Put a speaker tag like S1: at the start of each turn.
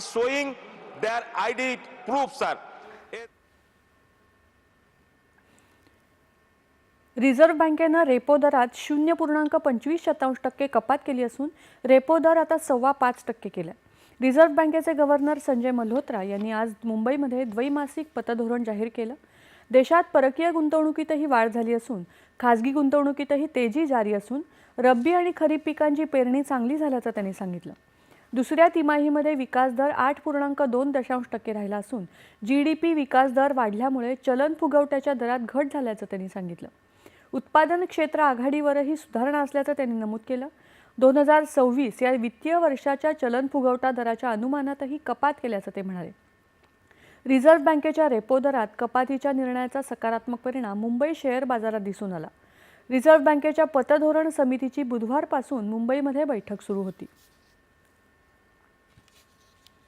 S1: showing their ID proof, sir.
S2: Reserve बँकेनं repo दरात शून्य पूर्णांक पंचवीस शतांश टक्के कपात केली असून रेपो दर आता सव्वा पाच टक्के केला रिझर्व्ह बँकेचे गव्हर्नर संजय मल्होत्रा यांनी आज मुंबईमध्ये द्वैमासिक पतधोरण जाहीर केलं. देशात परकीय गुंतवणुकीतही वाढ झाली असून खासगी गुंतवणुकीतही तेजी जारी असून रब्बी आणि खरीप पिकांची पेरणी चांगली झाल्याचं त्यांनी सांगितलं. दुसऱ्या तिमाहीमध्ये विकास दर आठ पूर्णांक दोन दशांश टक्के राहिला असून जी डी पी विकास दर वाढल्यामुळे चलन फुगवट्याच्या दरात घट झाल्याचं त्यांनी सांगितलं. उत्पादन क्षेत्र आघाडीवरही सुधारणा असल्याचं त्यांनी नमूद केलं. दोन हजार सव्वीस या वित्तीय वर्षाच्या चलन फुगवटा दराच्या अनुमानातही कपात केल्याचं ते म्हणाले. रिझर्व्ह बँकेच्या रेपो दरात कपातीच्या निर्णयाचा सकारात्मक परिणाम मुंबई शेअर बाजारात दिसून आला. रिझर्व्ह बँकेच्या पतधोरण समितीची बुधवारपासून मुंबईमध्ये बैठक सुरू होती.